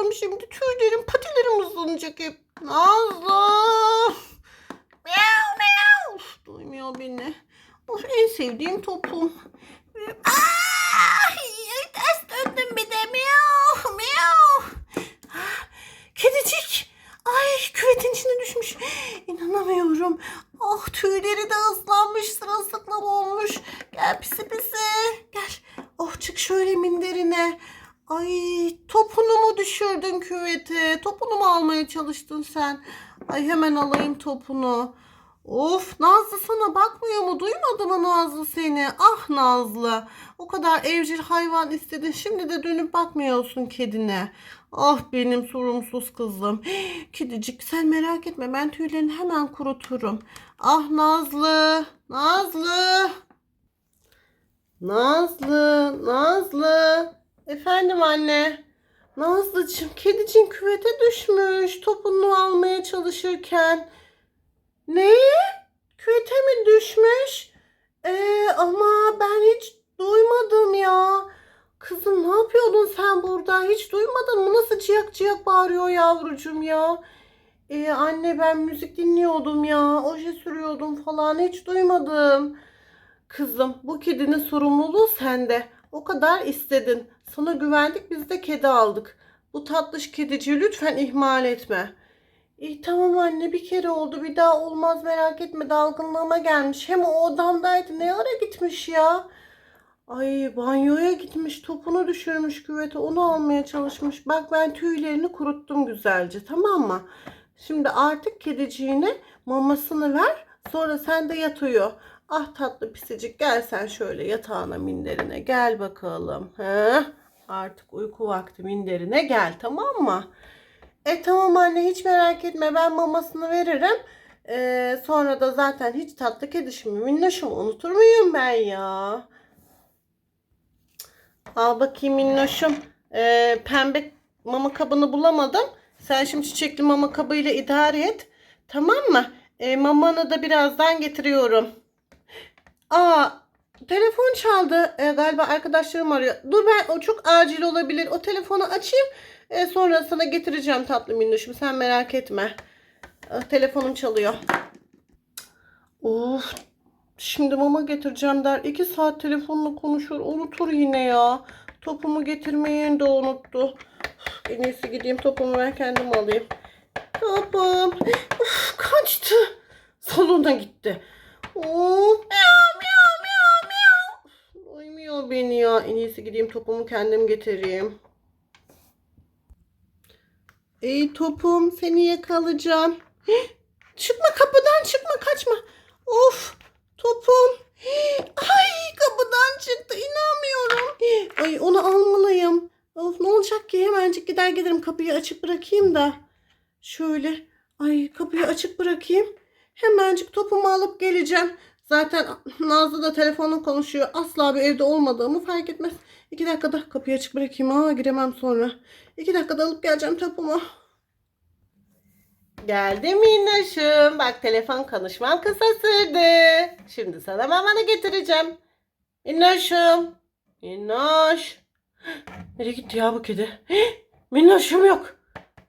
uyuyacağım şimdi. Tüylerim, patilerim ıslanacak hep. Nazlı. Miau miau. Duymuyor beni. Of en sevdiğim topum. Ay, ters döndüm bir de. Miau miau. Kedicik. Ay küvetin içine düşmüş. İnanamıyorum. Ah tüyleri de ıslanmış sırılsıklam olmuş. Gel pisi pisi. Gel. Oh çık şöyle minderine. Ay topunu mu düşürdün küvete? Topunu mu almaya çalıştın sen? Ay hemen alayım topunu. Of Nazlı sana bakmıyor mu? Duymadı mı Nazlı seni? Ah Nazlı. O kadar evcil hayvan istedin. Şimdi de dönüp bakmıyorsun kedine. Ah benim sorumsuz kızım. Kedicik sen merak etme ben tüylerini hemen kuruturum. Ah Nazlı. Nazlı. Nazlı. Nazlı. Efendim anne. Nazlıcığım kedicin küvete düşmüş. Topunu almaya çalışırken. Ne? Küvete mi düşmüş? Ee, ama ben hiç duymadım ya. Kızım ne yapıyordun sen burada? Hiç duymadın mı? Nasıl ciyak ciyak bağırıyor yavrucum ya? Ee, anne ben müzik dinliyordum ya. Oje sürüyordum falan. Hiç duymadım. Kızım bu kedinin sorumluluğu sende. O kadar istedin. Sana güvendik biz de kedi aldık. Bu tatlış kediciyi lütfen ihmal etme. İyi tamam anne bir kere oldu bir daha olmaz merak etme dalgınlığıma gelmiş. Hem o odamdaydı ne ara gitmiş ya. Ay banyoya gitmiş topunu düşürmüş küvete onu almaya çalışmış. Bak ben tüylerini kuruttum güzelce tamam mı? Şimdi artık kediciğine mamasını ver sonra sen de yat uyu. Ah tatlı pisicik gel sen şöyle yatağına minderine gel bakalım. Heh, artık uyku vakti minderine gel tamam mı? E tamam anne hiç merak etme ben mamasını veririm. Ee, sonra da zaten hiç tatlı kedişimi minnoşumu unutur muyum ben ya? Al bakayım minnoşum. Ee, pembe mama kabını bulamadım. Sen şimdi çiçekli mama kabıyla idare et. Tamam mı? Ee, mamanı da birazdan getiriyorum. Aa telefon çaldı. Ee, galiba arkadaşlarım arıyor. Dur ben o çok acil olabilir. O telefonu açayım. Ee, sonra sana getireceğim tatlı minnoşum. Sen merak etme. Ah, telefonum çalıyor. Of. Şimdi mama getireceğim der. İki saat telefonla konuşur. Unutur yine ya. Topumu getirmeyi de unuttu. En iyisi gideyim topumu ben kendim alayım. Topum. Uf, kaçtı. Salona gitti. Of. Miau miau miau miau. Uymuyor beni ya. En iyisi gideyim topumu kendim getireyim. Ey topum seni yakalayacağım. Hih, Çıkma kapıdan çıkma kaçma. Of topum. Hih, Ay kapıdan çıktı inanmıyorum. Hih, Ay onu almalıyım. Of ne olacak ki hemencik gider gelirim kapıyı açık bırakayım da. Şöyle ay kapıyı açık bırakayım. Hemencik topumu alıp geleceğim. Zaten Nazlı da telefonla konuşuyor. Asla bir evde olmadığımı fark etmez. İki dakikada kapıyı açık bırakayım. Aa giremem sonra. İki dakikada alıp geleceğim topumu. Geldim minnoşum. Bak telefon konuşmam kısa sürdü. Şimdi sana mamanı getireceğim. Minnoşum. Minnoş. Nereye gitti ya bu kedi? Minnoşum yok.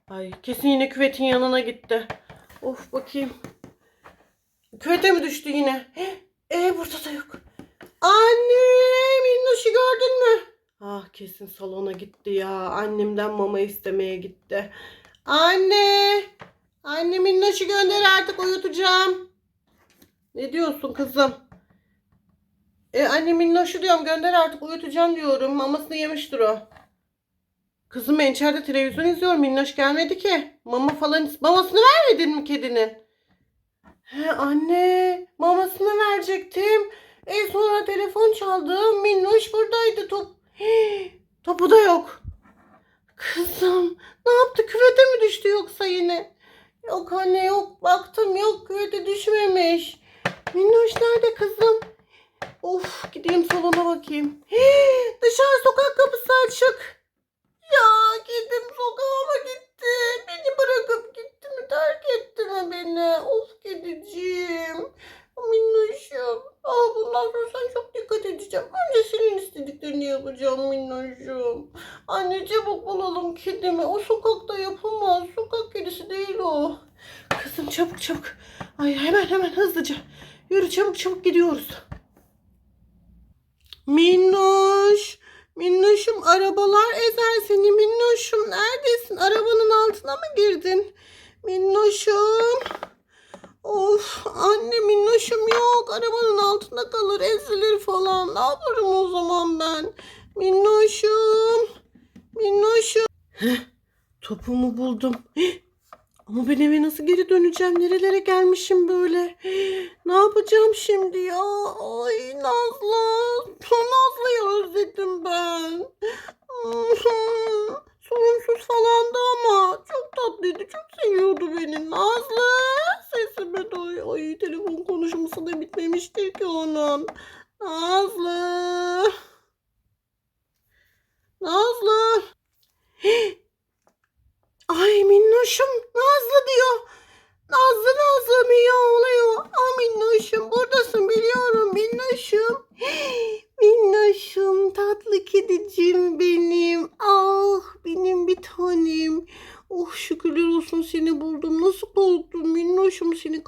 Ay kesin yine küvetin yanına gitti. Of bakayım. Küvete mi düştü yine? E burada da yok. Anne Minnoş'u gördün mü? Ah kesin salona gitti ya. Annemden mama istemeye gitti. Anne. Anne Minnoş'u gönder artık uyutacağım. Ne diyorsun kızım? E anne Minnoş'u diyorum gönder artık uyutacağım diyorum. Mamasını yemiştir o. Kızım ben içeride televizyon izliyorum. Minnoş gelmedi ki. Mama falan mamasını vermedin mi kedinin? He anne mamasını verecektim. E sonra telefon çaldı. Minnoş buradaydı top. Hii, topu da yok. Kızım ne yaptı küvete mi düştü yoksa yine? Yok anne yok baktım yok küvete düşmemiş. Minnoş nerede kızım? Of gideyim salona bakayım. Hii, dışarı sokak kapısı açık. Ya kedim sokağıma gitti. Beni bırakıp gitti mi terk etti mi beni? Of kediciğim. Minnoşum. Aa, bundan sonra sana çok dikkat edeceğim. Önce senin istediklerini yapacağım minnoşum. Anne çabuk bulalım kedimi. O sokakta yapamaz. Sokak kedisi değil o. Kızım çabuk çabuk. Ay hemen hemen hızlıca. Yürü çabuk çabuk gidiyoruz. Minnoş. Minnoşum arabalar ezer seni. Minnoşum neredesin? Arabanın altına mı girdin? Minnoşum. Of anne minnoşum yok. Arabanın altında kalır ezilir falan. Ne yaparım o zaman ben? Minnoşum. Minnoşum. Heh, topumu buldum. Heh, Ama ben eve nasıl geri döneceğim? Nerelere gelmişim böyle? Ne yapacağım şimdi ya? Ay Nazlı. Nazlı'yı özledim ben. Sorunsuz falandı ama çok tatlıydı. Çok seviyordu beni. Nazlı sesimi duy. Ay telefon konuşması da bitmemiştir ki onun. Nazlı. Nazlı. Ay minnoşum Nazlı diyor. Nazlı Nazlı miyavlıyor. Aa minnoşum buradasın biliyorum minnoşum. Minnoşum tatlı kedicim benim. Ah benim bir tanem. Oh şükürler olsun seni buldum. Nasıl korktum minnoşum seni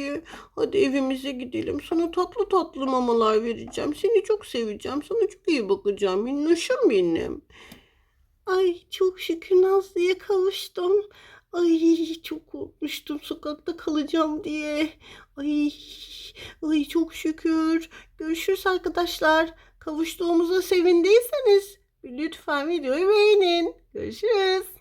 diye. Hadi evimize gidelim. Sana tatlı tatlı mamalar vereceğim. Seni çok seveceğim. Sana çok iyi bakacağım minnoşum benim. Ay çok şükür Nazlı'ya kavuştum. Ay çok korkmuştum sokakta kalacağım diye. Ay, ay çok şükür. Görüşürüz arkadaşlar. Kavuştuğumuza sevindiyseniz lütfen videoyu beğenin. Görüşürüz.